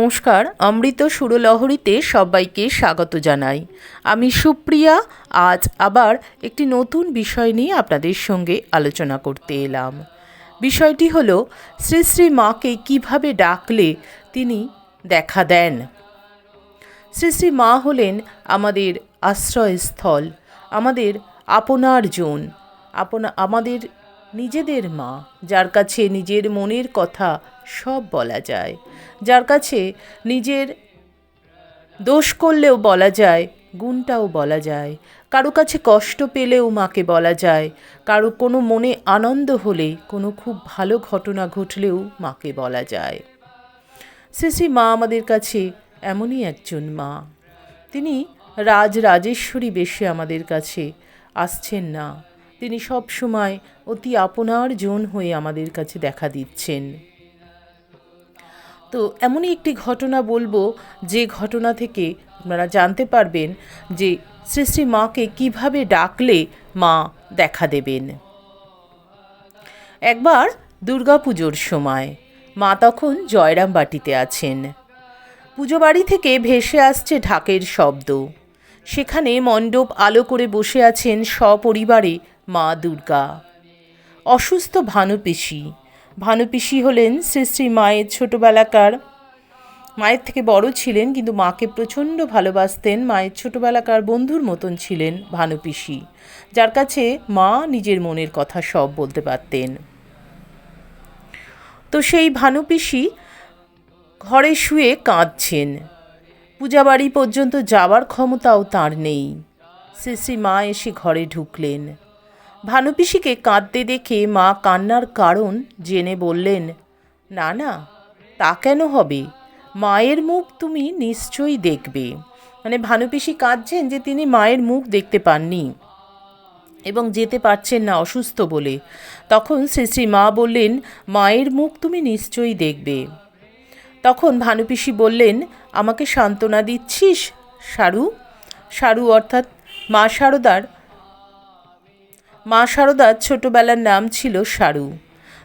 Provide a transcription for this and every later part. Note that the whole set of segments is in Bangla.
নমস্কার, অমৃত সুরলহরীতে সবাইকে স্বাগত জানাই। আমি সুপ্রিয়া, আজ আবার একটি নতুন বিষয় নিয়ে আপনাদের সঙ্গে আলোচনা করতে এলাম। বিষয়টি হলো, শ্রী শ্রী মাকে কীভাবে ডাকলে তিনি দেখা দেন? শ্রী শ্রী মা হলেন আমাদের আশ্রয়স্থল, আমাদের আপনার জন, আপনা, আমাদের নিজেদের মা, যার কাছে নিজের মনের কথা সব বলা যায়। যার কাছে নিজের দোষ করলেও বলা যায়, গুণটাও বলা যায়। কারও কাছে কষ্ট পেলেও মাকে বলা যায়। কারও কোনো মনে আনন্দ হলে কোনো খুব ভালো ঘটনা ঘটলেও মাকে বলা যায়। শ্রী মা আমাদের কাছে এমনই একজন মা। তিনি রাজ রাজেশ্বরী বেশে আমাদের কাছে আসছেন না। তিনি সব সময় অতি আপনার জন হয়ে আমাদের কাছে দেখা দিচ্ছেন। তো এমনই একটি ঘটনা বলব যে ঘটনা থেকে আপনারা জানতে পারবেন যে শ্রী মাকে কীভাবে ডাকলে মা দেখা দেবেন। একবার দুর্গাপুজোর সময় মা তখন জয়রামবাটিতে আছেন। পুজো বাড়ি থেকে ভেসে আসছে ঢাকের শব্দ। সেখানে মণ্ডপ আলো করে বসে আছেন সপরিবারে মা দুর্গা। অসুস্থ ভানুপিসি ভানুপিসি হলেন শ্রী শ্রী মায়ের ছোটোবেলাকার। মায়ের থেকে বড় ছিলেন, কিন্তু মাকে প্রচণ্ড ভালোবাসতেন। মায়ের ছোটোবেলাকার বন্ধুর মতন ছিলেন ভানুপিসি, যার কাছে মা নিজের মনের কথা সব বলতে পারতেন। তো সেই ভানুপিসি ঘরে শুয়ে কাঁদছেন। পূজাবাড়ি পর্যন্ত যাওয়ার ক্ষমতাও তার নেই। শ্রী শ্রী মা এসে ঘরে ঢুকলেন। ভানুপিসিকে কাঁদতে দেখে মা কান্নার কারণ জেনে বললেন, না না, তা কেন হবে? মায়ের মুখ তুমি নিশ্চয়ই দেখবে। মানে ভানুপিসি কাঁদছেন যে তিনি মায়ের মুখ দেখতে পাননি এবং যেতে পারছেন না অসুস্থ বলে। তখন শ্রী মা বললেন, মায়ের মুখ তুমি নিশ্চয়ই দেখবে। তখন ভানুপিসি বললেন, আমাকে সান্ত্বনা দিচ্ছিস, সারু? সারু অর্থাৎ মা শারদার মা শারদার ছোটোবেলার নাম ছিল সারু।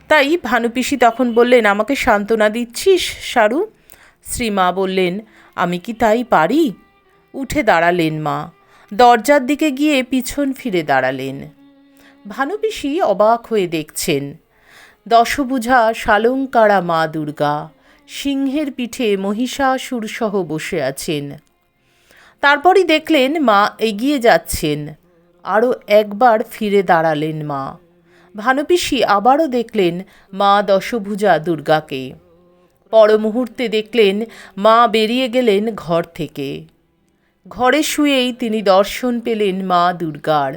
তাই ভানুপিসি তখন বললেন, আমাকে সান্ত্বনা দিচ্ছিস, সারু? শ্রীমা বললেন, আমি কি তাই পারি? উঠে দাঁড়ালেন মা। দরজার দিকে গিয়ে পিছন ফিরে দাঁড়ালেন। ভানুপিসি অবাক হয়ে দেখছেন, দশভুজা শালঙ্কারা মা দুর্গা, সিংহের পিঠে মহিষাসুরসহ বসে আছেন। তারপরই দেখলেন মা এগিয়ে যাচ্ছেন। আরও একবার ফিরে দাঁড়ালেন মা। ভানুপিসি আবারও দেখলেন মা দশভুজা দুর্গাকে। পর মুহূর্তে দেখলেন মা বেরিয়ে গেলেন ঘর থেকে। ঘরে শুয়েই তিনি দর্শন পেলেন মা দুর্গার।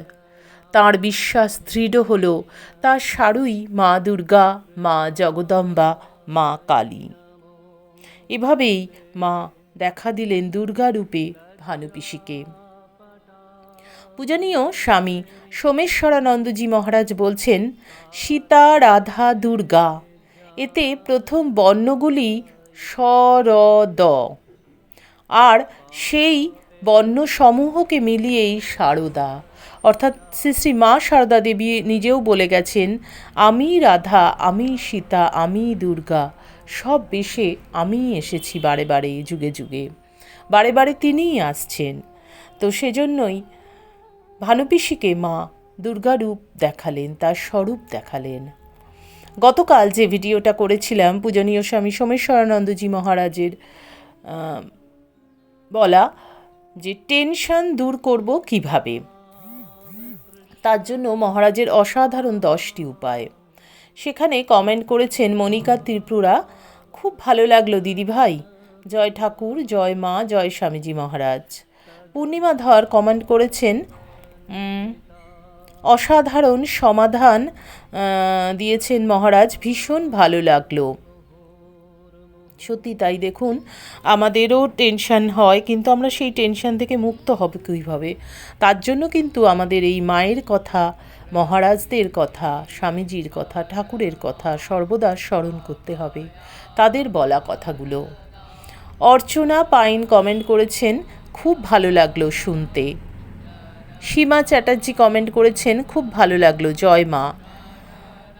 তাঁর বিশ্বাস দৃঢ় হল, তার সারুই মা দুর্গা, মা জগদম্বা, মা কালী। এভাবেই মা দেখা দিলেন দুর্গা রূপে ভানুপিসিকে। পূজনীয় স্বামী সোমেশ্বরানন্দজি মহারাজ বলছেন, সীতা, রাধা, দুর্গা, এতে প্রথম বর্ণগুলি সরদ আর সেই বর্ণসমূহকে মিলিয়েই সারদা। অর্থাৎ শ্রী শ্রী মা সারদা দেবী নিজেও বলে গেছেন, আমি রাধা, আমি সীতা, আমি দুর্গা, সব বেশে আমিই এসেছি বারে বারে যুগে যুগে। বারে বারে তিনিই আসছেন। তো সেজন্যই ভানুপিসিকে মা দুর্গারূপ দেখালেন, তার স্বরূপ দেখালেন। গতকাল যে ভিডিওটা করেছিলাম, পূজনীয় স্বামী সোমেশ্বরানন্দজি মহারাজের বলা যে টেনশন দূর করব কীভাবে? তার জন্য মহারাজের অসাধারণ দশটি উপায়। সেখানে কমেন্ট করেছেন মনিকা ত্রিপুরা, খুব ভালো লাগল দিদি ভাই। জয় ঠাকুর, জয় মা, জয় স্বামীজি মহারাজ। পূর্ণিমা ধর কমেন্ট করেছেন অসাধারণ সমাধান দিয়েছেন মহারাজ, ভীষণ ভালো লাগল। সত্যি তাই দেখুন, আমাদেরও টেনশন হয়, কিন্তু আমরা সেই টেনশন থেকে মুক্ত হব কীভাবে? তার জন্য কিন্তু আমাদের এই মায়ের কথা, মহারাজদের কথা, স্বামীজির কথা, ঠাকুরের কথা সর্বদা স্মরণ করতে হবে, তাদের বলা কথাগুলো। অর্চনা পাইন কমেন্ট করেছেন, খুব ভালো লাগল শুনতে। সীমা চ্যাটার্জি কমেন্ট করেছেন, খুব ভালো লাগল, জয় মা।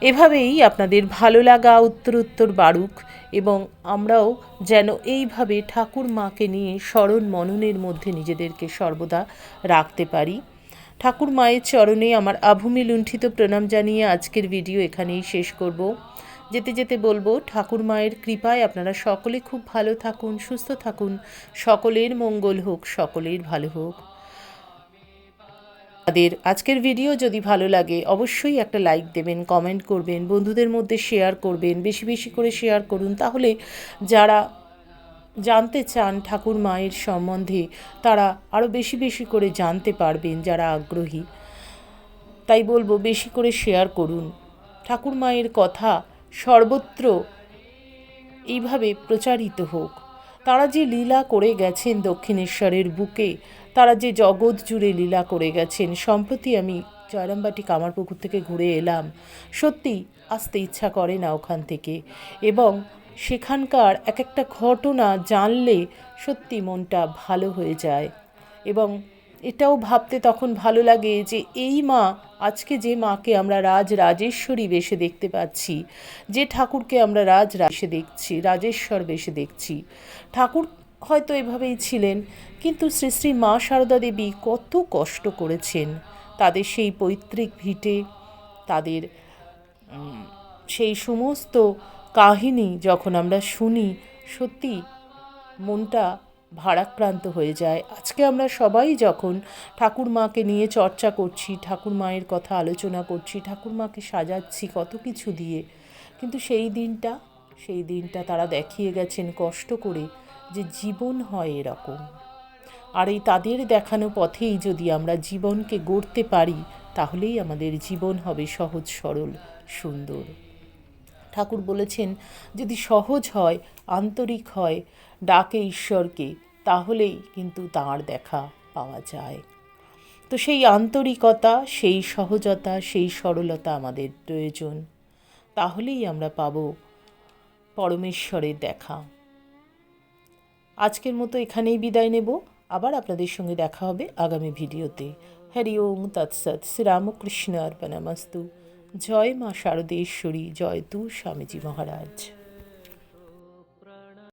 এভাবেই আপনাদের ভালো লাগা উত্তর উত্তর বাড়ুক এবং আমরাও যেন এইভাবে ঠাকুর মাকে নিয়ে স্মরণ মননের মধ্যে নিজেদেরকে সর্বদা রাখতে পারি। ঠাকুর মায়ের চরণে আমার আভূমি লুণ্ঠিত প্রণাম জানিয়ে আজকের ভিডিও এখানেই শেষ করব। যেতে যেতে বলব, ঠাকুর মায়ের কৃপায় আপনারা সকলে খুব ভালো থাকুন, সুস্থ থাকুন। সকলের মঙ্গল হোক, সকলের ভালো হোক। তাদের আজকের ভিডিও যদি ভালো লাগে, অবশ্যই একটা লাইক দেবেন কমেন্ট করবেন, বন্ধুদের মধ্যে শেয়ার করবেন, বেশি বেশি করে শেয়ার করুন। তাহলে যারা জানতে চান ঠাকুর মায়ের সম্বন্ধে, তারা আরও বেশি বেশি করে জানতে পারবেন যারা আগ্রহী। তাই বলব, বেশি করে শেয়ার করুন। ঠাকুর মায়ের কথা সর্বত্র এইভাবে প্রচারিত হোক। তারা যে লীলা করে গেছেন দক্ষিণেশ্বরের বুকে তারা যে জগৎ জুড়ে লীলা করে গেছেন, সম্প্রতি আমি জয়রামবাটি কামারপুকুর থেকে ঘুরে এলাম। সত্যি, আসতে ইচ্ছা করে না ওখান থেকে। এবং সেখানকার এক একটা ঘটনা জানলে সত্যি মনটা ভালো হয়ে যায়। এবং এটাও ভাবতে তখন ভালো লাগে যে, এই মা, আজকে যে মাকে আমরা রাজ রাজেশ্বরী বেশে দেখতে পাচ্ছি, যে ঠাকুরকে আমরা রাজ রাজে দেখছি, রাজেশ্বর বেশে দেখছি। ঠাকুর হয়তো এভাবেই ছিলেন, কিন্তু শ্রী শ্রী মা সারদা দেবী কত কষ্ট করেছেন। তাদের সেই পৈতৃক ভিটে, তাদের সেই সমস্ত কাহিনী যখন আমরা শুনি, সত্যি মনটা ভারাক্রান্ত হয়ে যায়। আজকে আমরা সবাই যখন ঠাকুর মাকে নিয়ে চর্চা করছি, ঠাকুর মায়ের কথা আলোচনা করছি, ঠাকুর মাকে সাজাচ্ছি কত কিছু দিয়ে, কিন্তু সেই দিনটা সেই দিনটা তারা দেখিয়ে গেছেন কষ্ট করে। যে জীবন হয় এরকম। আর এই তাদের দেখানো পথেই যদি আমরা জীবনকে গড়তে পারি, তাহলেই আমাদের জীবন হবে সহজ, সরল, সুন্দর। ঠাকুর বলেছেন, যদি সহজ হয়, আন্তরিক হয়, ডাকে ঈশ্বরকে, তাহলেই কিন্তু তাঁর দেখা পাওয়া যায়। তো সেই আন্তরিকতা, সেই সহজতা, সেই সরলতা আমাদের প্রয়োজন। তাহলেই আমরা পাব পরমেশ্বরের দেখা। আজকের মতো এখানেই বিদায় নেব। আবার আপনাদের সঙ্গে দেখা হবে আগামী ভিডিওতে। হরি ওম তৎসৎ শ্রীরামকৃষ্ণ অর্পণামস্তু। জয় মা শারদেশ্বরী। জয় তু স্বামীজি মহারাজ।